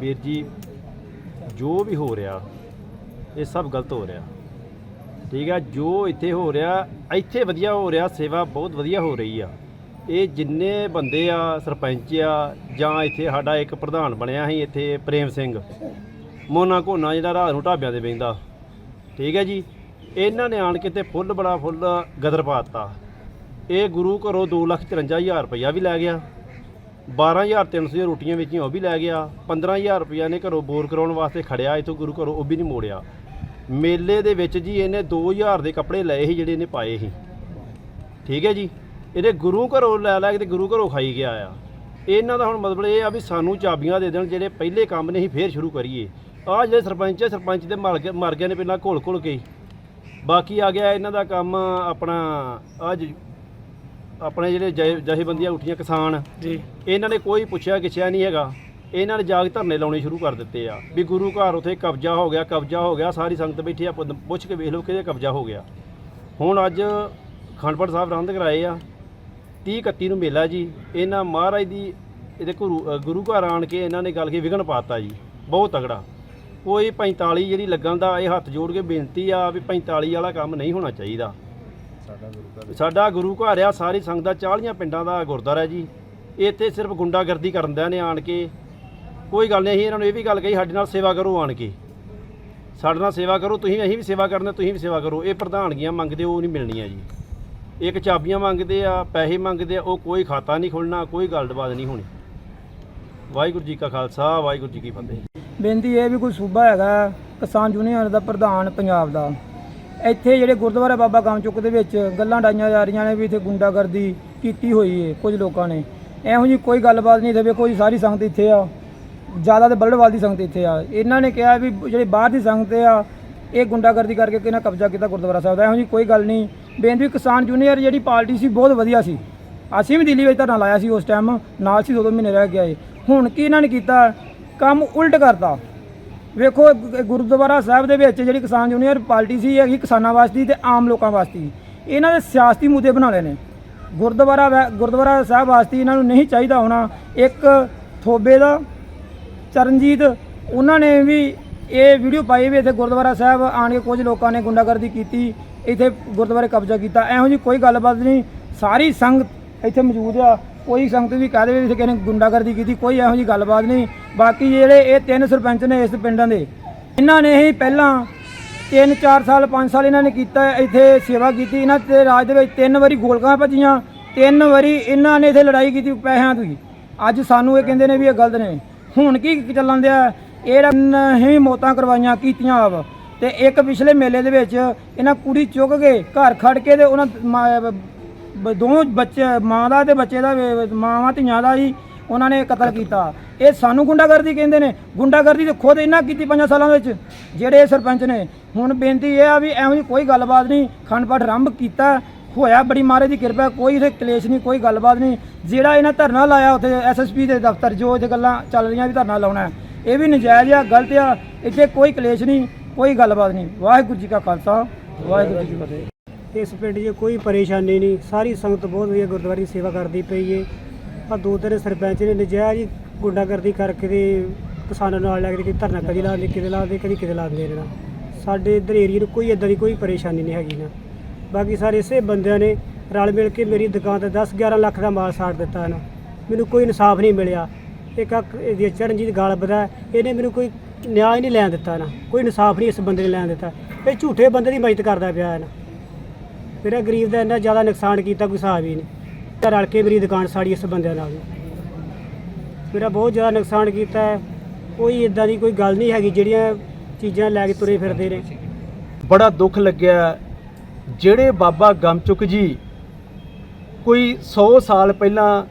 ਵੀਰ ਜੀ, ਜੋ ਵੀ ਹੋ ਰਿਹਾ, ਇਹ ਸਭ ਗਲਤ ਹੋ ਰਿਹਾ। ਠੀਕ ਆ ਜੋ ਇੱਥੇ ਹੋ ਰਿਹਾ, ਇੱਥੇ ਵਧੀਆ ਹੋ ਰਿਹਾ, ਸੇਵਾ ਬਹੁਤ ਵਧੀਆ ਹੋ ਰਹੀ ਆ। ਇਹ ਜਿੰਨੇ ਬੰਦੇ ਆ, ਸਰਪੰਚ ਆ, ਜਾਂ ਇੱਥੇ ਸਾਡਾ ਇੱਕ ਪ੍ਰਧਾਨ ਬਣਿਆ ਸੀ, ਇੱਥੇ ਪ੍ਰੇਮ ਸਿੰਘ, ਮੋਨਾ ਕੋਨਾ ਜਿਹੜਾ ਰਾਤ ਨੂੰ ਢਾਬਿਆਂ ਤੇ ਬੈਂਦਾ ਠੀਕ ਹੈ ਜੀ, ਇਹਨਾਂ ਨੇ ਆਣ ਕੇ ਤੇ ਫੁੱਲ ਬੜਾ ਫੁੱਲ ਗਦਰ ਪਾਤਾ ਇਹ ਗੁਰੂ ਘਰੋਂ 245000 ਰੁਪਇਆ ਵੀ ਲੈ ਗਿਆ। 12300 ਦੀਆਂ ਰੋਟੀਆਂ ਵੇਚੀਆਂ, ਉਹ ਵੀ ਲੈ ਗਿਆ। 15000 ਰੁਪਇਆ ਨੇ ਘਰੋਂ ਬੋਰ ਕਰਾਉਣ ਵਾਸਤੇ ਖੜਿਆ, ਇਥੋਂ ਗੁਰੂ ਘਰੋਂ, ਉਹ ਵੀ ਨਹੀਂ ਮੋੜਿਆ। ਮੇਲੇ ਦੇ ਵਿੱਚ ਜੀ ਇਹਨੇ 2000 ਦੇ ਕੱਪੜੇ ਲਏ ਸੀ, ਜਿਹੜੇ ਇਹਨੇ ਪਾਏ ਸੀ। ਠੀਕ ਹੈ ਜੀ? ਇਹਦੇ ਗੁਰੂ ਘਰੋਂ ਲੈ ਲੈ ਕੇ ਤੇ ਗੁਰੂ ਘਰੋਂ ਖਾਈ ਗਿਆ ਆ। ਇਹਨਾਂ ਦਾ ਹੁਣ ਮਤਲਬ ਇਹ ਆ ਵੀ ਸਾਨੂੰ ਚਾਬੀਆਂ ਦੇ ਦੇਣ, ਜਿਹੜੇ ਪਹਿਲੇ ਕੰਮ ਨੇ ਅਸੀਂ ਫੇਰ ਸ਼ੁਰੂ ਕਰੀਏ। ਆਹ ਜਿਹੜੇ ਸਰਪੰਚ ਆ, ਸਰਪੰਚ ਦੇ ਮਰ ਗਏ ਮਰ ਗਏ ਨੇ ਪਹਿਲਾਂ ਘੋਲ ਘੋਲ ਕੇ। ਹੀ। ਬਾਕੀ ਆ ਗਿਆ ਇਹਨਾਂ ਦਾ ਕੰਮ ਆਪਣਾ ਅੱਜ ਆਪਣੇ ਜਿਹੜੇ ਜਥੇ- ਜਥੇਬੰਦੀਆਂ ਉੱਠੀਆਂ ਕਿਸਾਨ ਜੀ। ਇਹਨਾਂ ਨੇ ਕੋਈ ਪੁੱਛਿਆ ਕਿਛਿਆ ਨਹੀਂ ਹੈਗਾ। ਇਹਨਾਂ ਨੇ ਜਾਗ ਧਰਨੇ ਲਾਉਣੇ ਸ਼ੁਰੂ ਕਰ ਦਿੱਤੇ ਆ। ਵੀ ਗੁਰੂ ਘਰ ਉਥੇ ਕਬਜ਼ਾ ਹੋ ਗਿਆ ਕਬਜ਼ਾ ਹੋ ਗਿਆ ਸਾਰੀ ਸੰਗਤ ਬੈਠੀ ਆ ਪੁੱਛ- ਪੁੱਛ ਕੇ ਵੇਖ ਲਓ ਕਿਹਦੇ ਕਬਜ਼ਾ ਹੋ ਗਿਆ। ਹੁਣ ਅੱਜ ਖੰਡਪੜ ਸਾਹਿਬ ਰੰਦ ਕਰਾਏ ਆ। 30 31 ਨੂੰ ਮੇਲਾ ਜੀ। ਇਹਨਾਂ ਮਹਾਰਾਜ ਦੀ ਇਹਦੇ ਗੁਰੂ ਅ, ਗੁਰੂ ਘਰ ਆਣ ਕੇ ਇਹਨਾਂ ਨੇ ਗੱਲ ਕੇ ਵਿਘਨ ਪਾਤਾ ਜੀ। ਬਹੁਤ ਤਗੜਾ। ਕੋਈ 45 ਜਿਹੜੀ ਲੱਗਣ ਦਾ ਇਹ ਹੱਥ ਜੋੜ ਕੇ ਬੇਨਤੀ ਆ ਵੀ 45 ਵਾਲਾ ਕੰਮ ਨਹੀਂ ਹੋਣਾ ਚਾਹੀਦਾ। ਸਾਡਾ ਗੁਰੂ ਘਰ ਆ ਸਾਰੀ ਸੰਗਤ ਦਾ 40 ਪਿੰਡਾਂ ਦਾ ਗੁਰਦੁਆਰਾ ਜੀ। ਇੱਥੇ ਸਿਰਫ ਗੁੰਡਾਗਰਦੀ ਕਰਨ ਦਿਆਂ ਨੇ ਆਣ ਕੇ। ਕੋਈ ਗੱਲ ਨਹੀਂ ਅਸੀਂ ਇਹਨਾਂ ਨੂੰ ਇਹ ਵੀ ਗੱਲ ਕਹੀ ਸਾਡੇ ਨਾਲ ਸੇਵਾ ਕਰੋ ਆਣ ਕੇ। ਸਾਡੇ ਨਾਲ ਸੇਵਾ ਕਰੋ ਤੁਸੀਂ ਅਸੀਂ ਵੀ ਸੇਵਾ ਕਰਨਾ ਤੁਸੀਂ ਵੀ ਸੇਵਾ ਕਰੋ। ਇਹ ਪ੍ਰਧਾਨਗੀਆਂ ਮੰਗਦੇ ਉਹ ਨਹੀਂ ਮਿਲਣੀਆਂ ਜੀ। ਇੱਕ ਚਾਬੀਆਂ ਮੰਗਦੇ ਆ ਪੈਸੇ ਮੰਗਦੇ ਆ ਉਹ ਕੋਈ ਖਾਤਾ ਨਹੀਂ ਖੁੱਲਣਾ ਕੋਈ ਗੱਲਬਾਤ ਨਹੀਂ ਹੋਣੀ। ਵਾਹਿਗੁਰੂ ਜੀ ਕਾ ਖਾਲਸਾ ਵਾਹਿਗੁਰੂ ਜੀ ਕੀ ਫਤਿਹ। ਬੇਨਤੀ ਇਹ ਵੀ ਕੋਈ ਸੂਬਾ ਹੈਗਾ ਕਿਸਾਨ ਯੂਨੀਅਨ ਦਾ ਪ੍ਰਧਾਨ ਪੰਜਾਬ ਦਾ। ਇੱਥੇ ਜਿਹੜੇ ਗੁਰਦੁਆਰਾ ਬਾਬਾ ਗਾਮਚੁੱਕ ਦੇ ਵਿੱਚ ਗੱਲਾਂ ਡਾਈਆਂ ਜਾ ਰਹੀਆਂ ਨੇ ਵੀ ਇੱਥੇ ਗੁੰਡਾਗਰਦੀ ਕੀਤੀ ਹੋਈ ਏ ਕੁਝ ਲੋਕਾਂ ਨੇ। ਇਹੋ ਜੀ ਕੋਈ ਗੱਲਬਾਤ ਨਹੀਂ ਇੱਥੇ ਵੇਖੋ ਜੀ, ਸਾਰੀ ਸੰਗਤ ਇੱਥੇ ਆ। ਜ਼ਿਆਦਾ ਤੇ ਬਲੜਵਾਲ ਦੀ ਸੰਗਤ ਇੱਥੇ ਆ। ਇਹਨਾਂ ਨੇ ਕਿਹਾ ਵੀ ਜਿਹੜੇ ਬਾਹਰ ਦੀ ਸੰਗਤ ਆ, ਇਹ ਗੁੰਡਾਗਰਦੀ ਕਰਕੇ ਕਿਹਨਾਂ ਕਬਜ਼ਾ ਕੀਤਾ ਗੁਰਦੁਆਰਾ ਸਾਹਿਬ ਦਾ। ਇਹੋ ਜੀ ਕੋਈ ਗੱਲ ਨਹੀਂ। ਬੇਨਤੀ ਕਿਸਾਨ ਯੂਨੀਅਨ ਜਿਹੜੀ ਪਾਰਟੀ ਸੀ, ਬਹੁਤ ਵਧੀਆ ਸੀ। ਅਸੀਂ ਵੀ ਦਿੱਲੀ ਵਿੱਚ ਧਰਨਾ ਲਾਇਆ ਸੀ ਉਸ ਟਾਈਮ ਨਾਲ ਸੀ ਦੋ ਦੋ ਮਹੀਨੇ ਰਹਿ ਗਿਆ ਏ ਹੁਣ ਕੀ ਇਹਨਾਂ ਨੇ ਕੀਤਾ? ਕੰਮ ਉਲਟ ਕਰਤਾ। ਵੇਖੋ ਗ- ਗੁਰਦੁਆਰਾ ਸਾਹਿਬ ਦੇ ਵਿੱਚ ਜਿਹੜੀ ਕਿਸਾਨ ਯੂਨੀਅਨ ਪਾਰਟੀ ਸੀ ਹੈਗੀ ਕਿਸਾਨਾਂ ਵਾਸਤੇ ਤੇ ਆਮ ਲੋਕਾਂ ਵਾਸਤੇ। ਇਹਨਾਂ ਦੇ ਸਿਆਸਤੀ ਮੁੱਦੇ ਬਣਾ ਲਏ ਨੇ। ਗੁਰਦੁਆਰਾ ਵੈ- ਗੁਰਦੁਆਰਾ ਸਾਹਿਬ ਵਾਸਤੇ ਇਹਨਾਂ ਨੂੰ ਨਹੀਂ ਚਾਹੀਦਾ ਹੋਣਾ। ਇੱਕ ਥੋਬੇ ਦਾ, ਚਰਨਜੀਤ, ਉਹਨਾਂ ਨੇ ਵੀ ਇਹ ਵੀਡੀਓ ਪਾਈ ਵੀ ਇੱਥੇ ਗੁਰਦੁਆਰਾ ਸਾਹਿਬ ਆਣ ਕੇ ਕੁਝ ਲੋਕਾਂ ਨੇ ਗੁੰਡਾਗਰਦੀ ਕੀਤੀ, ਇੱਥੇ ਗੁਰਦੁਆਰੇ ਕਬਜ਼ਾ ਕੀਤਾ। ਇਹੋ ਜੀ ਕੋਈ ਗੱਲਬਾਤ ਨਹੀਂ। ਸਾਰੀ ਸੰਗਤ ਇੱਥੇ ਮੌਜੂਦ ਆ। ਕੋਈ ਸੰਗਤ ਵੀ ਕਹਿ ਦੇਵੇ ਵੀ ਇੱਥੇ ਕਿਸੇ ਨੇ ਗੁੰਡਾਗਰਦੀ ਕੀਤੀ, ਕੋਈ ਇਹੋ ਜੀ ਗੱਲਬਾਤ ਨਹੀਂ। ਬਾਕੀ ਜਿਹੜੇ ਇਹ ਤਿੰਨ ਸਰਪੰਚ ਨੇ ਇਸ ਪਿੰਡਾਂ ਦੇ, ਇਹਨਾਂ ਨੇ ਹੀ ਪਹਿਲਾਂ 3 4 ਸਾਲ 5 ਸਾਲ ਇਹਨਾਂ ਨੇ ਕੀਤਾ, ਇੱਥੇ ਸੇਵਾ ਕੀਤੀ, ਇਹਨਾਂ ਤੇ ਰਾਜ ਦੇ ਵਿੱਚ ਤਿੰਨ ਵਾਰੀ ਗੋਲਕਾਂ ਭੱਜੀਆਂ, ਤਿੰਨ ਵਾਰੀ ਇਹਨਾਂ ਨੇ ਇੱਥੇ ਲੜਾਈ ਕੀਤੀ ਪੈਸਿਆਂ ਦੀ। ਅੱਜ ਸਾਨੂੰ ਇਹ ਕਹਿੰਦੇ ਨੇ ਵੀ ਇਹ ਗਲਤ ਨੇ। ਹੁਣ ਕੀ ਚੱਲਣ ਦਿਆ? ਇਹ ਨਹੀਂ ਮੌਤਾਂ ਕਰਵਾਈਆਂ, ਕੀਤੀਆਂ ਆਪ। ਤੇ ਇੱਕ ਪਿਛਲੇ ਮੇਲੇ ਦੇ ਵਿੱਚ ਇਹਨਾਂ ਕੁੜੀ ਚੁੱਕ ਕੇ ਘਰ ਖੜ ਕੇ ਤੇ ਉਹਨਾਂ ਮਾਂ- ਬ- ਦੋਵੇਂ ਬੱਚੇ, ਮਾਂ ਦਾ ਤੇ ਬੱਚੇ ਦਾ, ਮਾਵਾਂ ਧੀਆਂ ਦਾ ਹੀ ਉਹਨਾਂ ਨੇ ਕਤਲ ਕੀਤਾ। ਇਹ ਸਾਨੂੰ ਗੁੰਡਾਗਰਦੀ ਕਹਿੰਦੇ ਨੇ। ਗੁੰਡਾਗਰਦੀ ਤੇ ਖੁਦ ਇਹਨਾਂ ਕੀਤੀ ਪੰਜਾਂ ਸਾਲਾਂ ਵਿੱਚ, ਜਿਹੜੇ ਸਰਪੰਚ ਨੇ। ਹੁਣ ਬੇਨਤੀ ਇਹ ਆ ਵੀ ਐਵੇਂ ਦੀ ਕੋਈ ਗੱਲਬਾਤ ਨਹੀਂ। ਖੰਡ ਪਾਠ ਆਰੰਭ ਕੀਤਾ। ਹੋਇਆ ਬੜੀ ਮਹਾਰਾਜ ਦੀ ਕਿਰਪਾ, ਕੋਈ ਇਥੇ ਕਲੇਸ਼ ਨਹੀਂ, ਕੋਈ ਗੱਲਬਾਤ ਨਹੀਂ। ਜਿਹੜਾ ਇਹਨਾਂ ਧਰਨਾ ਲਾਇਆ ਉੱਥੇ ਐਸਐਸਪੀ ਦੇ ਦਫ਼ਤਰ, ਜੋ ਇਹ ਗੱਲਾਂ ਚੱਲ ਰਹੀਆਂ ਵੀ ਧਰਨਾ ਲਾਉਣਾ ਇਹ ਵੀ ਨਜਾਇਜ਼ ਆ, ਗਲਤ ਆ। ਇੱਥੇ ਕੋਈ ਕਲੇਸ਼ ਨਹੀਂ, ਕੋਈ ਗੱਲਬਾਤ ਨਹੀਂ। ਵਾਹਿਗੁਰੂ ਜੀ ਕਾ ਖਾਲਸਾ, ਵਾਹਿਗੁਰੂ ਜੀ ਕੀ ਫਤਿਹ। ਇਸ ਪਿੰਡ 'ਚ ਕੋਈ ਪਰੇਸ਼ਾਨੀ ਨਹੀਂ। ਸਾਰੀ ਸੰਗਤ ਬਹੁਤ ਵਧੀਆ ਗੁਰਦੁਆਰੇ ਦੀ ਸੇਵਾ ਕਰਦੀ ਪਈ ਏ। ਆ ਦੋ ਤਿੰਨ ਸਰਪੰਚ ਨੇ ਨਜਾਇਜ਼ ਹੀ ਗੁੰਡਾਗਰਦੀ ਕਰਕੇ ਤੇ ਕਿਸਾਨਾਂ ਨਾਲ ਲੈ ਕੇ ਧਰਨਾ ਕਦੀ ਲਾਉਂਦੇ ਕਿਤੇ ਲਾ ਲਾਉਂਦੇ ਕਦੀ ਕਿਤੇ ਲਾ ਲਾਉਂਦੇ ਰਹਿਣਾ ਸਾਡੇ ਇੱਧਰ ਏਰੀਏ ਨੂੰ ਕੋਈ ਇਦਾਂ ਦੀ ਕੋਈ ਪਰੇਸ਼ਾਨੀ ਨਹੀਂ ਹੈਗੀ ਨਾ। ਬਾਕੀ ਸਾਰੇ ਇਸੇ ਬੰਦਿਆਂ ਨੇ ਰਲ ਮਿਲ ਕੇ ਮੇਰੀ ਦੁਕਾਨ ਤੇ 10 11 ਲੱਖ ਦਾ ਮਾਲ ਸਾੜ ਦਿੱਤਾ ਨਾ। ਮੈਨੂੰ ਕੋਈ ਇਨਸਾਫ ਨਹੀਂ ਮਿਲਿਆ। ਇੱਕ ਅੱਖ ਇਹਦੀ ਚਰਨਜੀਤ ਗਾਲਬਦਾ ਇਹਨੇ ਮੈਨੂੰ ਕੋਈ ਨਿਆਂ ਹੀ ਨਹੀਂ ਲੈਣ ਦਿੱਤਾ ਨਾ। ਕੋਈ ਇਨਸਾਫ ਨਹੀਂ ਇਸ ਬੰਦੇ ਨੇ ਲੈਣ ਦਿੱਤਾ। ਇਹ ਝੂਠੇ ਬੰਦੇ ਦੀ ਮਦਦ ਕਰਦਾ ਪਿਆ ਹੈ ਨਾ। ਮੇਰਾ ਗਰੀਬ ਦਾ ਇੰਨਾ ਜ਼ਿਆਦਾ ਨੁਕਸਾਨ ਕੀਤਾ ਕੋਈ ਹਿਸਾਬ ਹੀ ਨਹੀਂ। ਤਾਂ ਰਲ ਕੇ ਮੇਰੀ ਦੁਕਾਨ ਸਾੜੀ ਇਸ ਬੰਦਿਆਂ ਨਾਲ। ਮੇਰਾ ਬਹੁਤ ਜ਼ਿਆਦਾ ਨੁਕਸਾਨ ਕੀਤਾ ਹੈ। ਕੋਈ ਇਦਾਂ ਦੀ ਕੋਈ ਗੱਲ ਨਹੀਂ ਹੈਗੀ, ਜਿਹੜੀਆਂ ਚੀਜ਼ਾਂ ਲੈ ਕੇ ਤੁਰੇ ਫਿਰਦੇ ਨੇ। ਬੜਾ ਦੁੱਖ ਲੱਗਿਆ। ਜਿਹੜੇ ਬਾਬਾ ਗਮਚੁਕ ਜੀ ਕੋਈ 100 ਸਾਲ ਪਹਿਲਾਂ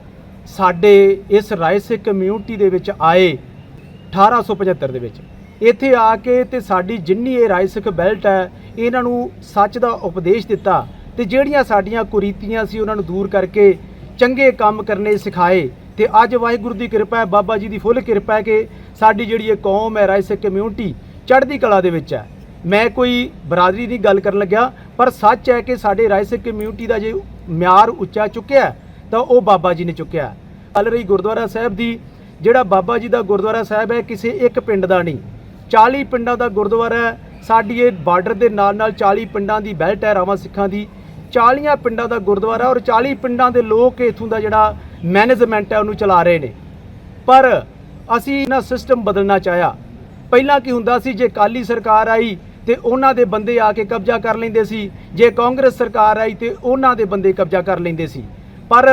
ਸਾਡੇ ਇਸ ਰਾਏ ਕਮਿਊਨਿਟੀ ਦੇ ਵਿੱਚ ਆਏ 1875 ਦੇ ਵਿੱਚ। ਇੱਥੇ ਆ ਕੇ ਤੇ ਸਾਡੀ ਜਿੰਨੀ ਇਹ ਰਾਏ ਬੈਲਟ ਹੈ, ਇਹਨਾਂ ਨੂੰ ਸੱਚ ਦਾ ਉਪਦੇਸ਼ ਦਿੱਤਾ। ਤੇ ਜਿਹੜੀਆਂ ਸਾਡੀਆਂ ਕੁਰੀਤੀਆਂ ਸੀ ਉਹਨਾਂ ਨੂੰ ਦੂਰ ਕਰਕੇ ਚੰਗੇ ਕੰਮ ਕਰਨੇ ਸਿਖਾਏ। ਤੇ ਅੱਜ ਵਾਹਿਗੁਰੂ ਦੀ ਕਿਰਪਾ ਹੈ, ਬਾਬਾ ਜੀ ਦੀ ਫੁੱਲ ਕਿਰਪਾ ਹੈ ਕਿ ਸਾਡੀ ਜਿਹੜੀ ਇਹ ਕੌਮ ਹੈ ਰਾਏ ਸਿੱਖ ਕਮਿਊਨਿਟੀ ਚੜ੍ਹਦੀ ਕਲਾ ਦੇ ਵਿੱਚ ਹੈ। ਮੈਂ ਕੋਈ ਬਰਾਦਰੀ ਦੀ ਗੱਲ ਕਰਨ ਲੱਗਿਆ, ਪਰ ਸੱਚ ਹੈ ਕਿ ਸਾਡੇ ਰਾਏ ਸਿੱਖ ਕਮਿਊਨਿਟੀ ਦਾ ਜੇ ਮਿਆਰ ਉੱਚਾ ਚੁੱਕਿਆ ਤਾਂ ਉਹ ਬਾਬਾ ਜੀ ਨੇ ਚੁੱਕਿਆ ਹੈ। ਰਹੀ ਗੁਰਦੁਆਰਾ ਸਾਹਿਬ ਦੀ, ਜਿਹੜਾ ਬਾਬਾ ਜੀ ਦਾ ਗੁਰਦੁਆਰਾ ਸਾਹਿਬ ਹੈ, ਕਿਸੇ ਇੱਕ ਪਿੰਡ ਦਾ ਨਹੀਂ। 40 ਪਿੰਡਾਂ ਦਾ ਗੁਰਦੁਆਰਾ ਹੈ, ਸਾਡੀ ਇਹ ਬਾਰਡਰ ਦੇ ਨਾਲ ਨਾਲ 40 ਪਿੰਡਾਂ ਦੀ ਬੈਲਟ ਹੈ, ਰਾਵਾਂ ਸਿੱਖਾਂ ਦੀ। 40 ਪਿੰਡਾਂ ਦਾ ਗੁਰਦੁਆਰਾ ਔਰ 40 ਪਿੰਡਾਂ ਦੇ ਲੋਕ ਇਥੋਂ ਦਾ ਜਿਹੜਾ ਮੈਨੇਜਮੈਂਟ ਹੈ ਉਹਨੂੰ ਚਲਾ ਰਹੇ ਨੇ। ਪਰ ਅਸੀਂ ਨਾ ਸਿਸਟਮ ਬਦਲਣਾ ਚਾਹਿਆ। ਪਹਿਲਾਂ ਕੀ ਹੁੰਦਾ ਸੀ ਜੇ ਕਾਲੀ ਸਰਕਾਰ ਆਈ ਤੇ ਉਹਨਾਂ ਦੇ ਬੰਦੇ ਆ ਕੇ ਕਬਜ਼ਾ ਕਰ ਲੈਂਦੇ ਸੀ ਜੇ ਕਾਂਗਰਸ ਸਰਕਾਰ ਆਈ ਤੇ ਉਹਨਾਂ ਦੇ ਬੰਦੇ ਕਬਜ਼ਾ ਕਰ ਲੈਂਦੇ ਸੀ। ਪਰ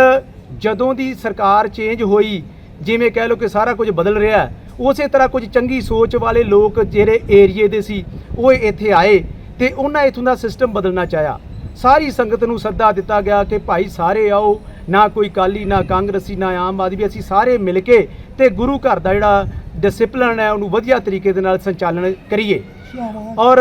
ਜਦੋਂ ਦੀ ਸਰਕਾਰ ਚੇਂਜ ਹੋਈ ਜਿਵੇਂ ਕਹਿ ਲਓ ਕਿ ਸਾਰਾ ਕੁਝ ਬਦਲ ਰਿਹਾ ਹੈ, ਉਸੇ ਤਰ੍ਹਾਂ ਕੁਝ ਚੰਗੀ ਸੋਚ ਵਾਲੇ ਲੋਕ ਜਿਹੜੇ ਏਰੀਏ ਦੇ ਸੀ ਉਹ ਇੱਥੇ ਆਏ ਤੇ ਉਹਨਾਂ ਇਥੋਂ ਦਾ ਸਿਸਟਮ ਬਦਲਣਾ ਚਾਹਿਆ। ਸਾਰੀ ਸੰਗਤ ਨੂੰ ਸੱਦਾ ਦਿੱਤਾ ਗਿਆ ਕਿ ਭਾਈ ਸਾਰੇ ਆਓ, ਨਾ ਕੋਈ ਕਾਲੀ ਨਾ ਕਾਂਗਰਸੀ, ਨਾ ਆਮ ਆਦਮੀ। ਅਸੀਂ ਸਾਰੇ ਮਿਲ ਕੇ ਤੇ ਗੁਰੂ ਘਰ ਦਾ ਜਿਹੜਾ ਡਿਸਪਲਿਨ ਹੈ, ਉਹਨੂੰ ਵਧੀਆ ਤਰੀਕੇ ਦੇ ਨਾਲ ਸੰਚਾਲਨ ਕਰੀਏ। ਔਰ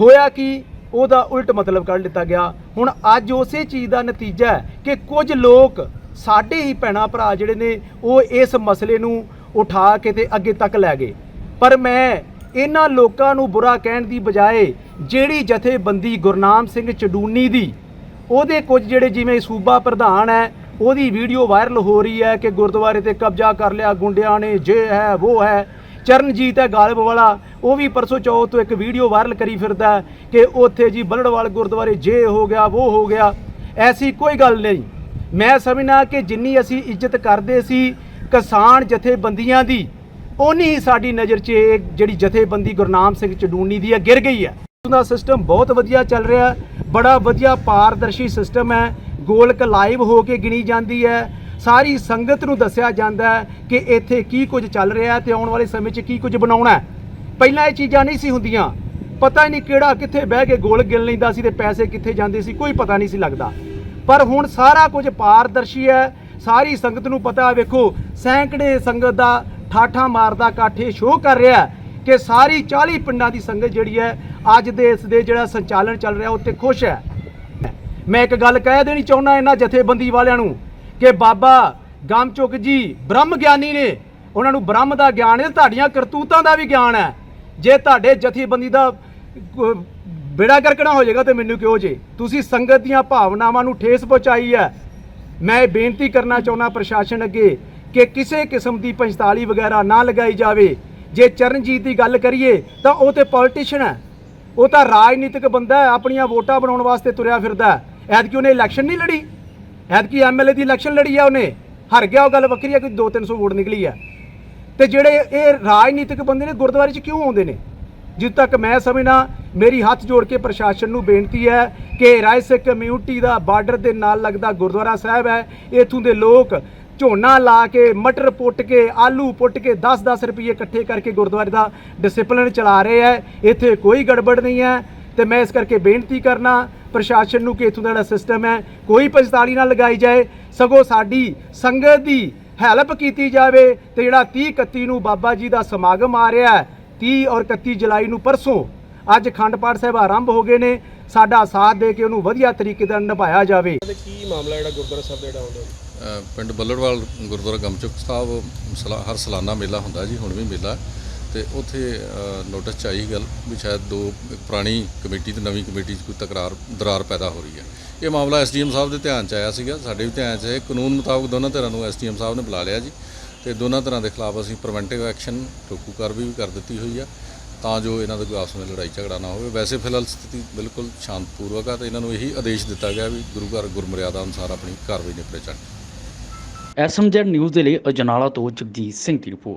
ਹੋਇਆ ਕਿ, ਉਹਦਾ ਉਲਟ ਮਤਲਬ ਕੱਢ ਲਿੱਤਾ ਗਿਆ। ਹੁਣ ਅੱਜ ਉਸੇ ਚੀਜ਼ ਦਾ ਨਤੀਜਾ ਹੈ ਕਿ ਕੁਝ ਲੋਕ, ਸਾਡੇ ਹੀ ਭੈਣਾ ਭਰਾ ਜਿਹੜੇ ਨੇ, ਉਹ ਇਸ ਮਸਲੇ ਨੂੰ ਉਠਾ ਕੇ ਤੇ ਅੱਗੇ ਤੱਕ ਲੈ ਗਏ। ਪਰ ਮੈਂ ਇਹਨਾਂ ਲੋਕਾਂ ਨੂੰ ਬੁਰਾ ਕਹਿਣ ਦੀ ਬਜਾਏ ਜਿਹੜੀ ਜਥੇਬੰਦੀ ਗੁਰਨਾਮ ਸਿੰਘ ਚਡੂਨੀ ਦੀ, ਉਹਦੇ ਕੁਝ ਜਿਹੜੇ ਜਿਵੇਂ ਸੂਬਾ ਪ੍ਰਧਾਨ ਹੈ, ਉਹਦੀ ਵੀਡੀਓ ਵਾਇਰਲ ਹੋ ਰਹੀ ਹੈ ਕਿ ਗੁਰਦੁਆਰੇ ਤੇ ਕਬਜ਼ਾ ਕਰ ਲਿਆ ਗੁੰਡਿਆਂ ਨੇ, ਜੇ ਹੈ ਉਹ ਹੈ। ਚਰਨਜੀਤ ਹੈ ਗਾਲਬ ਵਾਲਾ, ਉਹ ਵੀ ਪਰਸੋਂ ਚੌਥ ਤੋਂ ਇੱਕ ਵੀਡੀਓ ਵਾਇਰਲ ਕਰੀ ਫਿਰਦਾ ਕਿ ਉੱਥੇ ਜੀ ਬੱਲੜਵਾਲ ਗੁਰਦੁਆਰੇ ਜੇ ਹੋ ਗਿਆ ਉਹ ਹੋ ਗਿਆ। ਐਸੀ ਕੋਈ ਗੱਲ ਨਹੀਂ। ਮੈਂ ਸਮਝਣਾ ਕਿ ਜਿੰਨੀ ਅਸੀਂ ਇੱਜ਼ਤ ਕਰਦੇ ਸੀ ਕਿਸਾਨ ਜਥੇਬੰਦੀਆਂ ਦੀ ਉਨੀ ਹੀ ਸਾਡੀ ਨਜ਼ਰ 'ਚ ਇਹ ਜਿਹੜੀ ਜਥੇਬੰਦੀ ਗੁਰਨਾਮ ਸਿੰਘ ਚਡੂਨੀ ਦੀ ਹੈ, ਗਿਰ ਗਈ ਹੈ। ਉਹਦਾ ਸਿਸਟਮ ਬਹੁਤ ਵਧੀਆ ਚੱਲ ਰਿਹਾ ਬੜਾ ਵਧੀਆ ਪਾਰਦਰਸ਼ੀ ਸਿਸਟਮ ਹੈ, ਗੋਲਕ ਲਾਈਵ ਹੋ ਕੇ ਗਿਣੀ ਜਾਂਦੀ ਹੈ। ਸਾਰੀ ਸੰਗਤ ਨੂੰ ਦੱਸਿਆ ਜਾਂਦਾ ਹੈ ਕਿ ਇੱਥੇ ਕੀ ਕੁਝ ਚੱਲ ਰਿਹਾ ਹੈ ਤੇ ਆਉਣ ਵਾਲੇ ਸਮੇਂ 'ਚ ਕੀ ਕੁਝ ਬਣਾਉਣਾ ਹੈ। ਪਹਿਲਾਂ ਇਹ ਚੀਜ਼ਾਂ ਨਹੀਂ ਸੀ ਹੁੰਦੀਆਂ। ਪਤਾ ਹੀ ਨਹੀਂ ਕਿਹੜਾ ਕਿੱਥੇ ਬਹਿ ਕੇ ਗੋਲ ਗਿਣ ਲੈਂਦਾ ਸੀ ਤੇ ਪੈਸੇ ਕਿੱਥੇ ਜਾਂਦੇ ਸੀ, ਕੋਈ ਪਤਾ ਨਹੀਂ ਸੀ ਲੱਗਦਾ। ਪਰ ਹੁਣ ਸਾਰਾ ਕੁਝ ਪਾਰਦਰਸ਼ੀ ਹੈ, ਸਾਰੀ ਸੰਗਤ ਨੂੰ ਪਤਾ ਵੇਖੋ, ਸੈਂਕੜੇ ਸੰਗਤ ਦਾ ਠਾਠਾ ਮਾਰਦਾ ਕਾਠੇ ਸ਼ੋਅ ਕਰ ਰਿਹਾ ਕਿ ਸਾਰੀ 40 ਪਿੰਡਾਂ ਦੀ ਸੰਗਤ ਜਿਹੜੀ ਹੈ ਅੱਜ ਦੇ ਇਸ ਦੇ ਜਿਹੜਾ ਸੰਚਾਲਨ ਚੱਲ ਰਿਹਾ ਉੱਤੇ ਖੁਸ਼ ਹੈ। ਮੈਂ ਇੱਕ ਗੱਲ ਕਹਿ ਦੇਣੀ ਚਾਹੁੰਦਾ ਇਹਨਾਂ ਜਥੇਬੰਦੀ ਵਾਲਿਆਂ ਨੂੰ ਕਿ ਬਾਬਾ ਗਮਚੁਕ ਜੀ ਬ੍ਰਹਮ ਗਿਆਨੀ ਨੇ ਉਹਨਾਂ ਨੂੰ ਬ੍ਰਹਮ ਦਾ ਗਿਆਨ ਹੈ ਤੁਹਾਡੀਆਂ ਕਰਤੂਤਾਂ ਦਾ ਵੀ ਗਿਆਨ ਹੈ। ਜੇ ਤੁਹਾਡੇ ਜਥੇਬੰਦੀ ਦਾ ਅਹ, ਬੇੜਾ ਕਰਕਣਾ ਹੋ ਜਾਏਗਾ ਤੇ ਮੈਨੂੰ ਕਿਉਂ ਜੇ? ਤੁਸੀਂ ਸੰਗਤ ਦੀਆਂ ਭਾਵਨਾਵਾਂ ਨੂੰ ਠੇਸ ਪਹੁੰਚਾਈ ਹੈ। ਮੈਂ ਇਹ ਬੇਨਤੀ ਕਰਨਾ ਚਾਹੁੰਦਾ ਪ੍ਰਸ਼ਾਸਨ ਅੱਗੇ ਕਿ ਕਿਸੇ ਕਿਸਮ ਦੀ 45 ਵਗੈਰਾ ਨਾ ਲਗਾਈ ਜਾਵੇ। ਜੇ ਚਰਨਜੀਤ ਦੀ ਗੱਲ ਕਰੀਏ, ਤਾਂ ਉਹ ਤੇ ਪੋਲੀਟੀਸ਼ੀਅਨ ਹੈ। ਉਹ ਤਾਂ ਰਾਜਨੀਤਿਕ ਬੰਦਾ ਹੈ, ਆਪਣੀਆਂ ਵੋਟਾਂ ਬਣਾਉਣ ਵਾਸਤੇ ਤੁਰਿਆ ਫਿਰਦਾ ਹੈ। ਐਤਕੀ ਉਹਨੇ ਇਲੈਕਸ਼ਨ ਨਹੀਂ ਲੜੀ। ਐਤਕੀ ਐਮਐਲਏ ਦੀ ਇਲੈਕਸ਼ਨ ਲੜੀ ਆ ਉਹਨੇ। ਹਾਰ ਗਿਆ ਉਹ ਗੱਲ ਵੱਖਰੀ ਹੈ ਕੋਈ 2-300 ਵੋਟ ਨਿਕਲੀ ਹੈ ਤੇ ਜਿਹੜੇ ਇਹ ਰਾਜਨੀਤਿਕ ਬੰਦੇ ਨੇ, ਗੁਰਦੁਆਰੇ 'ਚ ਕਿਉਂ ਆਉਂਦੇ ਨੇ? ਜਿੱਦ ਤੱਕ ਮੈਂ ਸਮਝਣਾ ਮੇਰੀ ਹੱਥ ਜੋੜ ਕੇ ਪ੍ਰਸ਼ਾਸਨ ਨੂੰ ਬੇਨਤੀ ਹੈ ਕਿ ਰਾਏ ਸਿੱਖ ਕਮਿਊਨਿਟੀ ਦਾ ਬਾਰਡਰ ਦੇ ਨਾਲ ਲੱਗਦਾ ਗੁਰਦੁਆਰਾ ਸਾਹਿਬ ਹੈ। ਇਥੋਂ ਦੇ ਲੋਕ ਝੋਨਾ ਲਾ ਕੇ, ਮਟਰ ਪੁੱਟ ਕੇ, ਆਲੂ ਪੁੱਟ ਕੇ 10-10 ਰੁਪਏ ਇਕੱਠੇ ਕਰਕੇ ਗੁਰਦੁਆਰੇ ਦਾ ਡਿਸਪਲਿਨ ਚਲਾ ਰਹੇ ਹੈ। ਇੱਥੇ ਕੋਈ ਗੜਬੜ ਨਹੀਂ ਹੈ ਤੇ ਮੈਂ ਇਸ ਕਰਕੇ ਬੇਨਤੀ ਕਰਨਾ ਪ੍ਰਸ਼ਾਸਨ ਨੂੰ ਕਿ ਇਥੋਂ ਦਾ ਜਿਹੜਾ ਸਿਸਟਮ ਹੈ, ਕੋਈ 45 ਨਾ ਲਗਾਈ ਜਾਏ। ਸਗੋਂ ਸਾਡੀ ਸੰਗਤ ਦੀ ਹੈਲਪ ਕੀਤੀ ਜਾਵੇ ਤੇ ਜਿਹੜਾ 30 31 ਨੂੰ ਬਾਬਾ ਜੀ ਦਾ ਸਮਾਗਮ ਆ ਰਿਹਾ ਹੈ 30 ਔਰ 31 ਜੁਲਾਈ ਨੂੰ ਪਰਸੋਂ, ਅੱਜ ਖੰਡ ਪਾਠ ਸਾਹਿਬ ਆਰੰਭ ਹੋ ਗਏ ਨੇ। ਸਾਡਾ ਸਾਥ ਦੇ ਕੇ ਉਹਨੂੰ ਵਧੀਆ ਤਰੀਕੇ ਨਾਲ ਨਿਭਾਇਆ ਜਾਵੇ। ਕੀ ਮਾਮਲਾ ਜਿਹੜਾ ਗੁਰਦੁਆਰਾ ਸਾਹਿਬ ਦਾ ਜਿਹੜਾ ਆਉਂਦਾ ਪਿੰਡ ਬੱਲੜਵਾਲ ਗੁਰਦੁਆਰਾ ਗਮਚੁਕ ਸਾਹਿਬ, ਸਲਾ- ਹਰ ਸਾਲਾਨਾ ਮੇਲਾ ਹੁੰਦਾ ਜੀ, ਹੁਣ ਵੀ ਮੇਲਾ। ਤੇ ਉੱਥੇ ਨੋਟਿਸ 'ਚ ਆਈ ਗੱਲ ਵੀ ਸ਼ਾਇਦ ਦੋ ਪੁਰਾਣੀ ਕਮੇਟੀ ਤੇ ਨਵੀਂ ਕਮੇਟੀ 'ਚ ਕੋਈ ਤਕਰਾਰ, ਦਰਾਰ ਪੈਦਾ ਹੋ ਰਹੀ ਹੈ। ਇਹ ਮਾਮਲਾ ਐਸਡੀਐਮ ਸਾਹਿਬ ਦੇ ਧਿਆਨ 'ਚ ਆਇਆ ਸੀਗਾ, ਸਾਡੇ ਵੀ ਧਿਆਨ 'ਚ ਹੈ ਕਾਨੂੰਨ ਮੁਤਾਬਕ ਦੋਨਾਂ ਧਿਰਾਂ ਨੂੰ ਐਸਡੀਐਮ ਸਾਹਿਬ ਨੇ ਬੁਲਾ ਲਿਆ ਜੀ। ਤੇ ਦੋਨਾਂ ਧਿਰਾਂ ਦੇ ਖਿਲਾਫ ਅਸੀਂ ਪ੍ਰੀਵੈਂਟਿਵ ਐਕਸ਼ਨ ਟੋਕੂ ਕਾਰਵਾਈ ਵੀ ਕਰ ਦਿੱਤੀ ਹੋਈ ਆ। ਤਾਂ ਜੋ ਇਹਨਾਂ ਦਾ ਕੋਈ ਆਪਸ ਵਿੱਚ ਲੜਾਈ ਝਗੜਾ ਨਾ ਹੋਵੇ। ਵੈਸੇ ਫਿਲਹਾਲ ਸਥਿਤੀ ਬਿਲਕੁਲ ਸ਼ਾਂਤਪੂਰਵਕ ਆ ਤੇ ਇਹਨਾਂ ਨੂੰ ਇਹੀ ਆਦੇਸ਼ ਦਿੱਤਾ ਗਿਆ ਵੀ ਗੁਰੂ ਘਰ ਗੁਰਮਰਿਆਦਾ ਅਨੁਸਾਰ ਆਪਣੀ ਕਾਰਵਾਈ ਨਿਪਰੇ ਚੱਲ ਐਸਐਮਜੈਡ ਨਿਊਜ਼ ਦੇ ਲਈ ਅਜਨਾਲਾ ਤੋਂ ਜਗਜੀਤ ਸਿੰਘ ਦੀ ਰਿਪੋਰਟ।